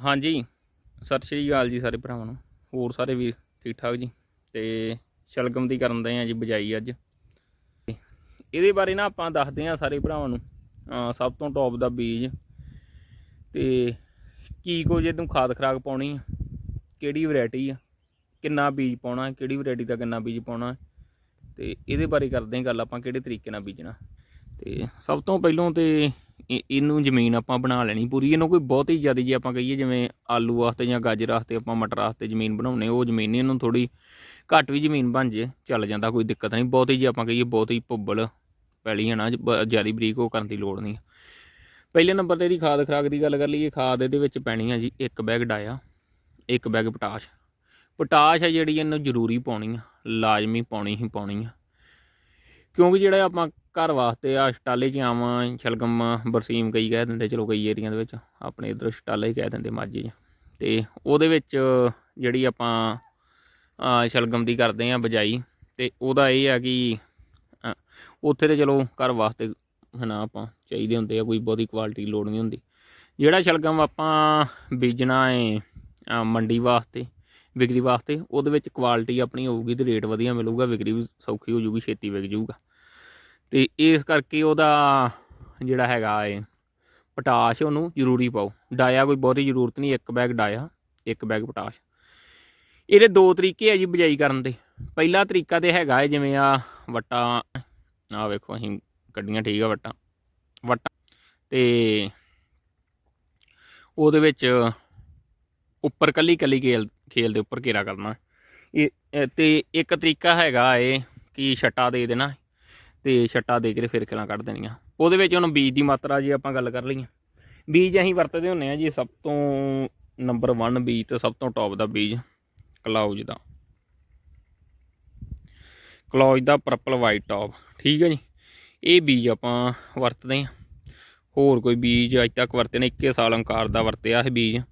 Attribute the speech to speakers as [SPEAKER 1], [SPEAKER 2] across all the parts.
[SPEAKER 1] ਹਾਂਜੀ, ਸਤਿ ਸ਼੍ਰੀ ਅਕਾਲ ਜੀ ਸਾਰੇ ਭਰਾਵਾਂ ਨੂੰ, ਹੋਰ ਸਾਰੇ ਵੀ ਠੀਕ ਠਾਕ ਜੀ? ਤੇ ਸ਼ਲਗਮ ਦੀ ਕਰਨ ਦੇ ਆ ਜੀ ਬਜਾਈ ਅੱਜ। ਤੇ ਇਹਦੇ ਬਾਰੇ ਨਾ ਆਪਾਂ ਦੱਸਦੇ ਆ ਸਾਰੇ ਭਰਾਵਾਂ ਨੂੰ ਸਭ ਤੋਂ ਟੌਪ ਦਾ ਬੀਜ। ਤੇ ਕੀ ਕੋ ਜੇ ਤੂੰ ਖਾਦ ਖਰਾਕ ਪਾਉਣੀ ਆ, ਕਿਹੜੀ ਵੈਰਾਈਟੀ ਆ, ਕਿੰਨਾ ਬੀਜ ਪਾਉਣਾ, ਕਿਹੜੀ ਵੈਰਾਈਟੀ ਦਾ ਕਿੰਨਾ ਬੀਜ ਪਾਉਣਾ, ਤੇ ਇਹਦੇ ਬਾਰੇ ਕਰਦੇ ਆ ਗੱਲ ਆਪਾਂ ਕਿਹੜੇ ਤਰੀਕੇ ਨਾਲ ਬੀਜਣਾ। ਤੇ ਸਭ ਤੋਂ ਪਹਿਲਾਂ ਤੇ ਇਹਨੂੰ ਜ਼ਮੀਨ ਆਪਾਂ ਬਣਾ ਲੈਣੀ ਪੂਰੀ, ਇਹਨੂੰ ਕੋਈ ਬਹੁਤੀ ਜ਼ਿਆਦਾ ਜੇ ਆਪਾਂ ਕਹੀਏ ਜਿਵੇਂ ਆਲੂ ਵਾਸਤੇ ਜਾਂ ਗਾਜਰ ਵਾਸਤੇ ਆਪਾਂ ਮਟਰ ਵਾਸਤੇ ਜ਼ਮੀਨ ਬਣਾਉਨੇ ਉਹ ਜ਼ਮੀਨ ਨਹੀਂ, ਇਹਨੂੰ ਥੋੜੀ ਘੱਟ ਵੀ ਜ਼ਮੀਨ ਬਣ ਜੇ, ਚੱਲ ਜਾਂਦਾ, ਕੋਈ ਦਿੱਕਤ ਨਹੀਂ, ਬਹੁਤੀ ਜੇ ਆਪਾਂ ਕਹੀਏ ਬਹੁਤੀ ਭੁੱਬਲ ਪੈਲੀ ਹੈ ਨਾ ਜ਼ਿਆਦਾ ਬਰੀਕ ਉਹ ਕਰਨ ਦੀ ਲੋੜ ਨਹੀਂ। ਪਹਿਲੇ ਨੰਬਰ ਤੇ ਇਹਦੀ ਖਾਦ ਖਰਾਕ ਦੀ ਗੱਲ ਕਰ ਲਈਏ, ਖਾਦ ਇਹਦੇ ਵਿੱਚ ਪੈਣੀ ਆ ਜੀ, ਇੱਕ ਬੈਗ ਡਾਇਆ, ਇੱਕ ਬੈਗ ਪੋਟਾਸ਼। ਪੋਟਾਸ਼ ਆ ਜਿਹੜੀ ਇਹਨੂੰ ਜ਼ਰੂਰੀ ਪਾਉਣੀ ਆ, ਲਾਜ਼ਮੀ ਪਾਉਣੀ ਹੀ ਪਾਉਣੀ ਆ। ਕਿਉਂਕਿ ਜਿਹੜਾ ਆਪਾਂ ਘਰ ਵਾਸਤੇ ਆ ਸ਼ਟਾਲੇ ਚ ਆਵਾਂ ਛਲਗਮ ਬਰਸੀਮ ਕਈ ਕਹਿ ਦਿੰਦੇ, ਚਲੋ ਕਈ ਏਰੀਆ ਦੇ ਵਿੱਚ, ਆਪਣੇ ਇਧਰ ਸ਼ਟਾਲੇ ਹੀ ਕਹਿ ਦਿੰਦੇ ਮਾਝੇ 'ਚ। ਤੇ ਉਹਦੇ ਵਿੱਚ ਜਿਹੜੀ ਆਪਾਂ ਅਹ ਸ਼ਲਗਮ ਦੀ ਕਰਦੇ ਆ ਬਜਾਈ, ਤੇ ਉਹਦਾ ਇਹ ਆ ਕਿ ਉੱਥੇ ਤੇ ਚਲੋ ਘਰ ਵਾਸਤੇ ਹਨਾ ਆਪਾਂ ਚਾਹੀਦੇ ਹੁੰਦੇ ਆ, ਕੋਈ ਬਹੁਤੀ ਕੁਆਲਿਟੀ ਲੋੜ ਨਹੀਂ ਹੁੰਦੀ। ਜਿਹੜਾ ਸ਼ਲਗਮ ਆਪਾਂ ਬੀਜਣਾ ਹੈ ਮੰਡੀ ਵਾਸਤੇ, ਵਿਕਰੀ ਵਾਸਤੇ, ਉਹਦੇ ਵਿੱਚ ਕੁਆਲਿਟੀ ਆਪਣੀ ਹੋਊਗੀ ਤੇ ਰੇਟ ਵਧੀਆ ਮਿਲੂਗਾ, ਵਿਕਰੀ ਵੀ ਸੌਖੀ ਹੋ ਜੂਗੀ, ਛੇਤੀ ਵਿਕ ਜੂਗਾ। ਤੇ ਇਸ ਕਰਕੇ ਉਹਦਾ ਜਿਹੜਾ ਹੈਗਾ ਏ, ਪੋਟਾਸ਼ ਉਹਨੂੰ ਜ਼ਰੂਰੀ ਪਾਓ। ਡਾਇਆ ਕੋਈ ਬਹੁਤੀ ਜ਼ਰੂਰਤ ਨਹੀਂ, ਇੱਕ ਬੈਗ ਡਾਇਆ, ਇੱਕ ਬੈਗ ਪੋਟਾਸ਼। ਇਹਦੇ ਦੋ ਤਰੀਕੇ ਆ ਜੀ ਬਿਜਾਈ ਕਰਨ ਦੇ। ਪਹਿਲਾ ਤਰੀਕਾ ਤੇ ਹੈਗਾ ਏ, ਜਿਵੇਂ ਆ ਵਟਾ ਆ ਵੇਖੋ ਅਸੀਂ ਕੱਢੀਆਂ, ਠੀਕ ਆ ਵਟਾ। ਵਟਾ ਤੇ ਉਹਦੇ ਵਿੱਚ ਉੱਪਰ ਕੱਲੀ ਕੱਲੀ ਖੇਲ ਖੇਲ ਦੇ ਉੱਪਰ ਘੇਰਾ ਕਰਨਾ। ਇਹ ਇਹ, ਤੇ ਇੱਕ ਤਰੀਕਾ ਹੈਗਾ ਏ, ਕਿ ਛੱਟਾ ਦੇ ਦੇਣਾ। ਤੇ ਛੱਟਾ ਦੇ ਕੇ ਫਿਰ ਖਿਲਾਂ ਕੱਢ ਦੇਣੀਆਂ। ਉਹਦੇ ਵਿੱਚ ਹੁਣ ਬੀਜ ਦੀ ਮਾਤਰਾ ਜੀ ਆਪਾਂ ਗੱਲ ਕਰ ਲਈਏ। ਬੀਜ ਅਸੀਂ ਵਰਤਦੇ ਹੁੰਨੇ ਆ ਜੀ ਸਭ ਤੋਂ ਨੰਬਰ 1 ਬੀਜ ਤੇ ਸਭ ਤੋਂ ਟੌਪ ਦਾ ਬੀਜ ਕਲਾਉਜ ਦਾ। ਕਲਾਉਜ ਦਾ ਪਰਪਲ ਵਾਈਟ ਟੌਪ ਠੀਕ ਹੈ ਜੀ? ਇਹ ਬੀਜ ਆਪਾਂ ਵਰਤਦੇ ਆ ਹੋਰ ਕੋਈ ਬੀਜ ਅੱਜ ਤੱਕ ਵਰਤੇ ਨੇ 21 ਸਾਲ ਅੰਕਾਰ ਦਾ ਵਰਤਿਆ ਇਹ ਬੀਜ।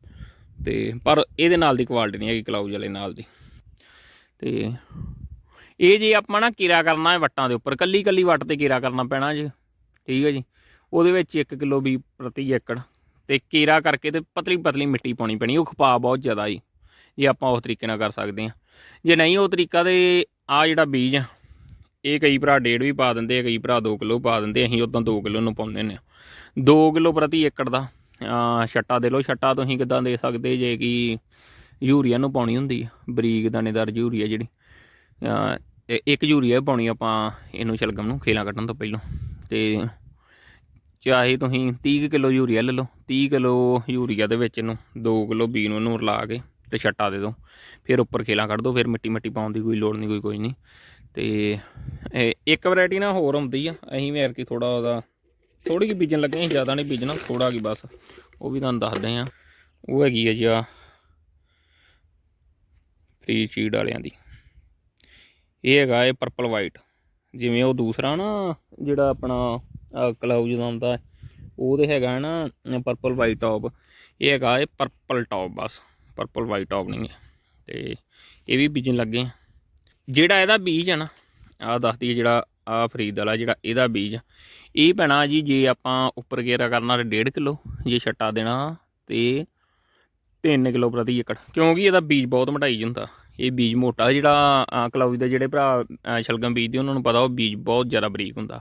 [SPEAKER 1] ਤੇ ਪਰ ਇਹਦੇ ਨਾਲ ਦੀ ਕੁਆਲਿਟੀ ਨਹੀਂ ਹੈਗੀ ਕਲਾਉਜ ਵਾਲੇ ਨਾਲ ਦੀ। ਤੇ ਇਹ ਜੇ ਆਪਾਂ ਨਾ ਕੀਰਾ ਕਰਨਾ ਹੈ ਵੱਟਾਂ ਦੇ ਉੱਪਰ, ਕੱਲੀ ਕੱਲੀ ਵੱਟ ਤੇ ਕੀਰਾ ਕਰਨਾ ਪੈਣਾ ਜੀ, ਠੀਕ ਹੈ ਜੀ। ਉਹਦੇ ਵਿੱਚ 1 ਕਿਲੋ ਵੀ ਪ੍ਰਤੀ ਏਕੜ ਤੇ ਕੀਰਾ ਕਰਕੇ ਤੇ ਪਤਲੀ ਪਤਲੀ ਮਿੱਟੀ ਪਾਉਣੀ ਪੈਣੀ, ਉਹ ਖਪਾ ਬਹੁਤ ਜ਼ਿਆਦਾ ਜੀ, ਜੇ ਆਪਾਂ ਉਸ ਤਰੀਕੇ ਨਾਲ ਕਰ ਸਕਦੇ ਹਾਂ। ਜੇ ਨਹੀਂ ਉਹ ਤਰੀਕਾ ਤੇ ਆ ਜਿਹੜਾ ਬੀਜ ਆ, ਇਹ ਕਈ ਭਰਾ ਡੇਢ ਵੀ ਪਾ ਦਿੰਦੇ ਆ, ਕਈ ਭਰਾ 2 ਕਿਲੋ ਪਾ ਦਿੰਦੇ ਅਸੀਂ ਉਦੋਂ 2 ਕਿਲੋ ਨੂੰ ਪਾਉਂਦੇ ਨੇ 2 ਕਿਲੋ ਪ੍ਰਤੀ ਏਕੜ ਦਾ ਛੱਟਾ ਦੇ ਲਓ, ਛੱਟਾ ਤੁਸੀਂ ਕਿਦਾਂ ਦੇ ਸਕਦੇ, ਜੇ ਕਿ ਯੂਰੀਆ ਨੂੰ ਪਾਉਣੀ ਹੁੰਦੀ ਆ, ਬਰੀਕ ਦਾਣੇਦਾਰ ਯੂਰੀਆ ਜਿਹੜੀ ਤੇ ਇੱਕ ਯੂਰੀਆ ਪਾਉਣੀ ਆਪਾਂ ਇਹਨੂੰ ਸ਼ਲਗਮ ਨੂੰ, ਖੇਲਾਂ ਕੱਢਣ ਤੋਂ ਪਹਿਲਾਂ। ਤੇ ਚਾਹੇ ਤੁਸੀਂ 30 ਕਿਲੋ ਯੂਰੀਆ ਲੈ ਲਓ 30 ਕਿਲੋ ਯੂਰੀਆ ਦੇ ਵਿੱਚ ਇਹਨੂੰ 2 ਕਿਲੋ ਬੀ ਨੂੰ ਇਹਨੂੰ ਰਲਾ ਕੇ ਤੇ ਛੱਟਾ ਦੇ ਦਿਓ। ਫਿਰ ਉੱਪਰ ਖੇਲਾਂ ਕੱਢ ਦਿਓ, ਫਿਰ ਮਿੱਟੀ ਮਿੱਟੀ ਪਾਉਣ ਦੀ ਕੋਈ ਲੋੜ ਨਹੀਂ, ਕੋਈ ਕੋਈ ਨਹੀਂ। ਤੇ ਇੱਕ ਵੈਰਾਈਟੀ ਨਾ ਹੋਰ ਹੁੰਦੀ ਆ, ਅਸੀਂ ਵੀ ਐਰਕੀ ਥੋੜਾ ਉਹਦਾ ਥੋੜੀ ਜਿਹੀ ਬੀਜਣ ਲੱਗੇ ਅਸੀਂ ਜ਼ਿਆਦਾ ਨਹੀਂ ਬੀਜਣਾ ਥੋੜਾ ਕੀ ਬਸ। ਉਹ ਵੀ ਤੁਹਾਨੂੰ ਦੱਸਦੇ ਆ ਉਹ ਹੈਗੀ ਆ ਜੀ ਆ ਫਰੀ ਚੀਡ ਵਾਲਿਆਂ ਦੀ। ਇਹ ਹੈਗਾ ਇਹ ਪਰਪਲ ਵਾਈਟ ਜਿਵੇਂ ਉਹ ਦੂਸਰਾ ਨਾ, ਜਿਹੜਾ ਆਪਣਾ ਕਲਾਊਜ ਦਾ ਹੁੰਦਾ ਉਹ ਤੇ ਹੈਗਾ ਨਾ ਪਰਪਲ ਵਾਈਟ ਟੌਪ ਇਹ ਹੈਗਾ ਇਹ ਪਰਪਲ ਟੌਪ ਬਸ ਪਰਪਲ ਵਾਈਟ ਟੌਪ ਨਹੀਂ ਹੈ। ਤੇ ਇਹ ਵੀ ਬੀਜਣ ਲੱਗੇ ਜਿਹੜਾ ਇਹਦਾ ਬੀਜ ਹੈ ਨਾ, ਆਹ ਦੱਸਦੀ ਜਿਹੜਾ ਆ ਫਰੀਦ ਵਾਲਾ, ਜਿਹੜਾ ਇਹਦਾ ਬੀਜ। ਇਹ ਪੈਣਾ ਜੀ, ਜੇ ਆਪਾਂ ਉੱਪਰ ਗੇਰਾ ਕਰਨਾ ਤਾਂ 1.5 ਕਿਲੋ, ਜੇ ਛੱਟਾ ਦੇਣਾ ਤੇ 3 ਕਿਲੋ ਪ੍ਰਤੀ ਏਕੜ। ਕਿਉਂਕਿ ਇਹਦਾ ਬੀਜ ਬਹੁਤ ਮੋਟਾਈ 'ਚ ਹੁੰਦਾ। ਇਹ ਬੀਜ ਮੋਟਾ ਜਿਹੜਾ ਅਹ, ਦੇ ਜਿਹੜੇ ਭਰਾ ਅਹ, ਸ਼ਲਗਮ ਬੀਜਦੇ ਉਹਨਾਂ ਨੂੰ ਪਤਾ ਉਹ ਬੀਜ ਬਹੁਤ ਜ਼ਿਆਦਾ ਬਰੀਕ ਹੁੰਦਾ।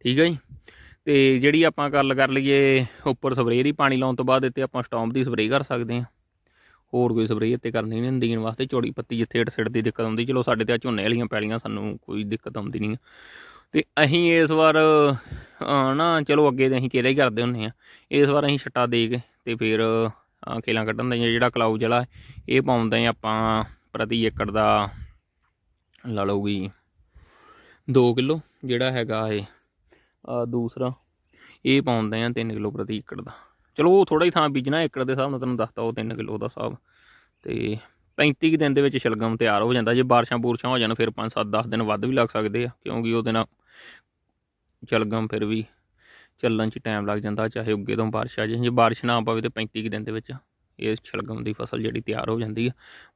[SPEAKER 1] ਠੀਕ ਹੈ ਜੀ? ਤੇ ਜਿਹੜੀ ਆਪਾਂ ਗੱਲ ਕਰ ਲਈਏ ਉੱਪਰ ਸਪਰੇਅ ਦੀ ਪਾਣੀ ਲਾਉਣ ਤੋਂ ਬਾਅਦ ਇੱਥੇ ਆਪਾਂ ਸਟੌਂਪ ਦੀ ਸਪਰੇਅ ਕਰ ਸਕਦੇ ਹਾਂ। ਹੋਰ ਕੋਈ ਸਪਰੇਅ ਇੱਥੇ ਕਰਨੀ ਨਹੀਂ ਦੇਣ ਵਾਸਤੇ ਚੌੜੀ ਪੱਤੀ ਜਿੱਥੇ ਏਡ ਸਿੱਟ ਦੀ ਦਿੱਕਤ ਆਉਂਦੀ ਚਲੋ ਸਾਡੇ ਤੇ ਝੋਨੇ ਵਾਲੀਆਂ ਪੈਲੀਆਂ ਸਾਨੂੰ ਕੋਈ ਦਿੱਕਤ ਆਉਂਦੀ ਨਹੀਂ ਤੇ ਅਸੀਂ ਇਸ ਵਾਰ ਨਾ ਚਲੋ ਅੱਗੇ ਤੇ ਅਸੀਂ ਕਿਹੜਾ ਹੀ ਕਰਦੇ ਹੁੰਨੇ ਆ। ਇਸ ਵਾਰ ਅਸੀਂ ਛੱਟਾ ਦੇ ਕੇ ਤੇ ਫਿਰ ਅਹ, ਖੇਲਾਂ ਕੱਢਣ ਦਾ ਜਿਹੜਾ ਕਲਾਊਜ ਵਾਲਾ ਇਹ ਪਾਉਂਦੇ ਆਪਾਂ ਪ੍ਰਤੀ ਏਕੜ ਦਾ ਲਾ ਲਓਗੀ 2 ਕਿਲੋ, ਜਿਹੜਾ ਹੈਗਾ ਇਹ। ਦੂਸਰਾ, ਇਹ ਪਾਉਂਦੇ ਆ 3 ਕਿਲੋ ਪ੍ਰਤੀ ਏਕੜ ਦਾ। ਚਲੋ ਉਹ ਥੋੜਾ ਹੀ ਥਾਂ ਬੀਜਣਾ, ਏਕੜ ਦੇ ਹਿਸਾਬ ਨਾਲ ਤੁਹਾਨੂੰ ਦੱਸਤਾ ਉਹ 3 ਕਿਲੋ ਦਾ ਹਿਸਾਬ। ਤੇ 35 ਕੁ ਦਿਨ ਦੇ ਵਿੱਚ ਸ਼ਲਗਮ ਤਿਆਰ ਹੋ ਜਾਂਦਾ। ਜੇ ਬਾਰਿਸ਼ਾਂ ਬੂਰਸ਼ਾਂ ਹੋ ਜਾਣ, ਫਿਰ 5 7 10 ਦਿਨ ਵੱਧ ਵੀ ਲੱਗ ਸਕਦੇ ਆ, ਕਿਉਂਕਿ ਉਹਦੇ ਨਾਲ ਸ਼ਲਗਮ ਫਿਰ ਵੀ ਚੱਲਣ 'ਚ ਟਾਈਮ ਲੱਗ ਜਾਂਦਾ, ਚਾਹੇ ਉੱਗੇ ਤੋਂ ਬਾਰਿਸ਼ ਆ ਜੇ। ਜੇ ਬਾਰਿਸ਼ ਨਾ ਪਵੇ ਤੇ 35 ਕੁ ਦਿਨ ਦੇ ਵਿੱਚ ਇਹ ਸ਼ਲਗਮ ਦੀ ਫਸਲ ਜਿਹੜੀ ਤਿਆਰ ਹੋ ਜਾਂਦੀ ਆ।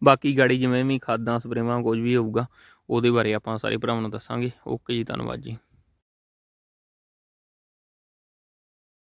[SPEAKER 1] ਬਾਕੀ ਗਾੜੀ ਜਿਵੇਂ ਵੀ ਖਾਦਾਂ, ਸਪਰੇਵਾਂ ਕੁਝ ਵੀ ਹੋਊਗਾ, ਉਹਦੇ ਬਾਰੇ ਆਪਾਂ ਸਾਰੇ ਭਰਾਵਾਂ ਨੂੰ ਦੱਸਾਂਗੇ। ਓਕੇ ਜੀ, ਧੰਨਵਾਦ ਜੀ।